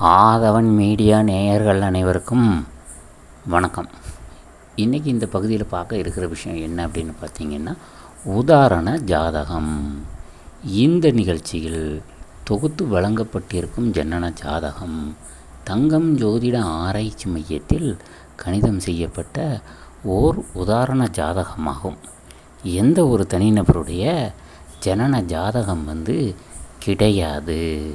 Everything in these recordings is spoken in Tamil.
ஆதவன் மீடியா நேயர்கள் அனைவருக்கும் வணக்கம். இன்றைக்கி இந்த பகுதியில் பார்க்க இருக்கிற விஷயம் என்ன அப்படின்னு பார்த்தீங்கன்னா உதாரண ஜாதகம். இந்த நிகழ்ச்சியில் தொகுத்து வழங்கப்பட்டிருக்கும் ஜனன ஜாதகம் தங்கம் ஜோதிட ஆராய்ச்சி மையத்தில் கணிதம் செய்யப்பட்ட ஓர் உதாரண ஜாதகமாகும். எந்த ஒரு தனிநபருடைய ஜனன ஜாதகம் வந்து கிடையாது.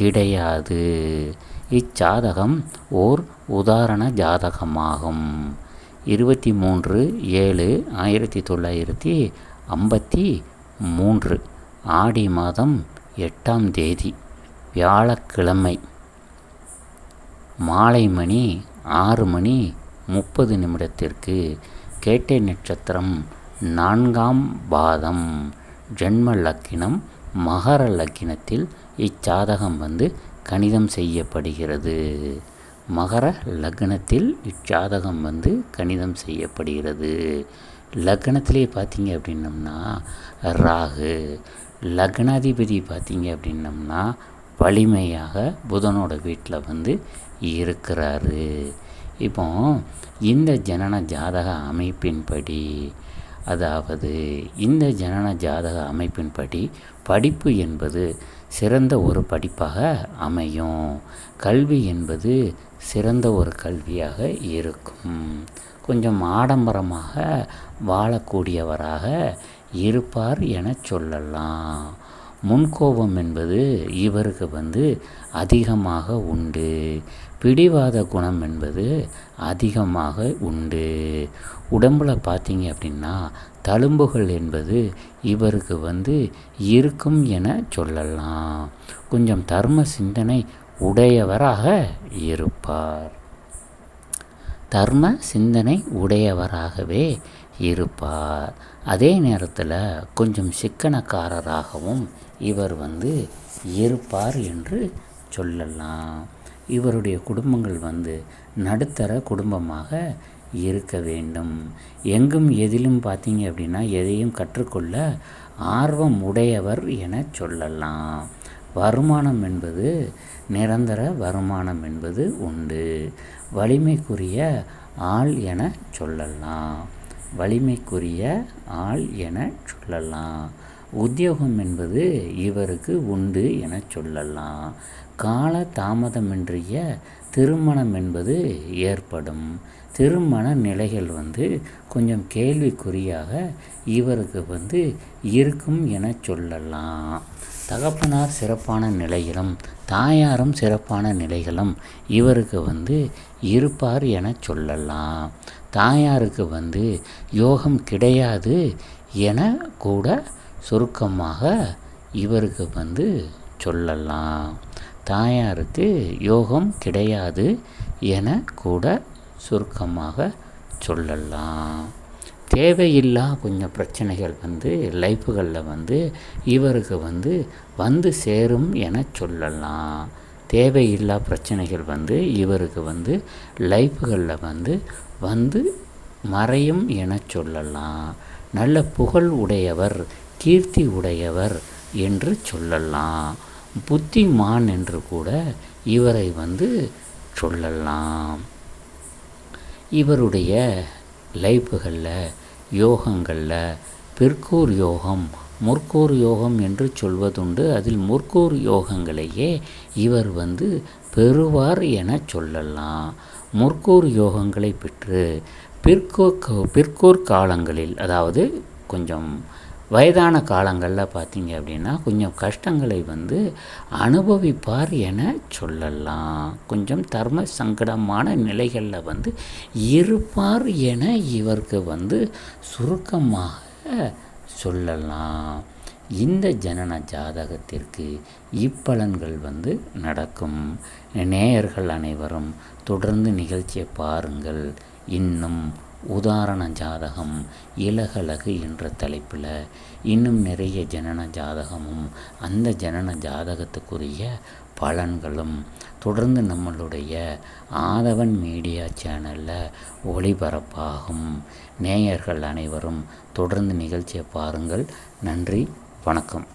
கிடையாது. இச்சாதகம் ஓர் உதாரண ஜாதகமாகும். இருபத்தி மூன்று ஏழு ஆயிரத்தி தொள்ளாயிரத்தி ஐம்பத்தி மூன்று ஆடி மாதம் எட்டாம் தேதி வியாழக்கிழமை மாலை மணி ஆறு மணி முப்பது நிமிடத்திற்கு கேட்டை நட்சத்திரம் நான்காம் பாதம் ஜென்ம லக்கினம் மகர லக்கினத்தில் இச்சாதகம் வந்து கணிதம் செய்யப்படுகிறது. மகர லக்னத்தில் இச்சாதகம் வந்து கணிதம் செய்யப்படுகிறது. லக்னத்திலே பார்த்தீங்க அப்படின்னம்னா ராகு. லக்னாதிபதி பார்த்தீங்க அப்படின்னம்னா வலிமையாக புதனோட வீட்டில் வந்து இருக்கிறாரு. இப்போ இந்த ஜனன ஜாதக அமைப்பின்படி அதாவது இந்த ஜனன ஜாதக அமைப்பின்படி படிப்பு என்பது சிறந்த ஒரு படிப்பாக அமையும். கல்வி என்பது சிறந்த ஒரு கல்வியாக இருக்கும். கொஞ்சம் ஆடம்பரமாக வாழக்கூடியவராக இருப்பார் என சொல்லலாம். முன்கோபம் என்பது இவருக்கு வந்து அதிகமாக உண்டு. பிடிவாத குணம் என்பது அதிகமாக உண்டு. உடம்பில் பார்த்தீங்க அப்படின்னா தழும்புகள் என்பது இவருக்கு வந்து இருக்கும் என சொல்லலாம். கொஞ்சம் தர்ம சிந்தனை உடையவராக இருப்பார். தர்ம சிந்தனை உடையவராகவே இருப்பார். அதே நேரத்தில் கொஞ்சம் சிக்கனக்காரராகவும் இவர் வந்து இருப்பார் என்று சொல்லலாம். இவருடைய குடும்பங்கள் வந்து நடுத்தர குடும்பமாக இருக்க வேண்டும். எங்கும் எதிலும் பார்த்தீங்க அப்படின்னா எதையும் கற்றுக்கொள்ள ஆர்வம் உடையவர் என சொல்லலாம். வருமானம் என்பது நிரந்தர வருமானம் என்பது உண்டு. வலிமைக்குரிய ஆள் என சொல்லலாம். வலிமைக்குரிய ஆள் என சொல்லலாம். உத்தியோகம் என்பது இவருக்கு உண்டு என சொல்லலாம். கால தாமதமின்றிய திருமணம் என்பது ஏற்படும். திருமண நிலைகள் வந்து கொஞ்சம் கேள்விக்குறியாக இவருக்கு வந்து இருக்கும் என சொல்லலாம். தகப்பனார் சிறப்பான நிலையிலும் தாயாரும் சிறப்பான நிலைகளும் இவருக்கு வந்து இருப்பார் என சொல்லலாம். தாயாருக்கு வந்து யோகம் கிடையாது என கூட சுருக்கமாக இவருக்கு வந்து சொல்லலாம். தாயாருக்கு யோகம் கிடையாது என கூட சுருக்கமாக சொல்லலாம். தேவையில்லா கொஞ்சம் பிரச்சனைகள் வந்து லைஃப்புகளில் வந்து இவருக்கு வந்து வந்து சேரும் என சொல்லலாம். தேவையில்லா பிரச்சனைகள் வந்து இவருக்கு வந்து லைஃப்புகளில் வந்து வந்து மறையும் என சொல்லலாம். நல்ல புகழ் உடையவர் கீர்த்தி உடையவர் என்று சொல்லலாம். புத்திமான் என்று கூட இவரை வந்து சொல்லலாம். இவருடைய லைப்புகளில் யோகங்களில் பிற்கூர் யோகம் முற்கூர் யோகம் என்று சொல்வதுண்டு. அதில் முற்கூர் யோகங்களையே இவர் வந்து பெறுவார் என சொல்லலாம். முற்கூர் யோகங்களை பெற்று பிற்கோர் பிற்கூர் காலங்களில் அதாவது கொஞ்சம் வயதான காலங்களில் பார்த்தீங்க அப்படின்னா கொஞ்சம் கஷ்டங்களை வந்து அனுபவிப்பார் என சொல்லலாம். கொஞ்சம் தர்ம சங்கடமான நிலைகளில் வந்து இருப்பார் என இவருக்கு வந்து சுருக்கமாக சொல்லலாம். இந்த ஜனன ஜாதகத்திற்கு இப்பலன்கள் வந்து நடக்கும். நேயர்கள் அனைவரும் தொடர்ந்து நிகழ்ச்சியை பாருங்கள். இன்னும் உதாரண ஜாதகம் இலகலகு என்ற தலைப்பில் இன்னும் நிறைய ஜனன ஜாதகமும் அந்த ஜனன ஜாதகத்துக்குரிய பலன்களும் தொடர்ந்து நம்மளுடைய ஆதவன் மீடியா சேனலில் ஒளிபரப்பாகும். நேயர்கள் அனைவரும் தொடர்ந்து நிகழ்ச்சியை பாருங்கள். நன்றி வணக்கம்.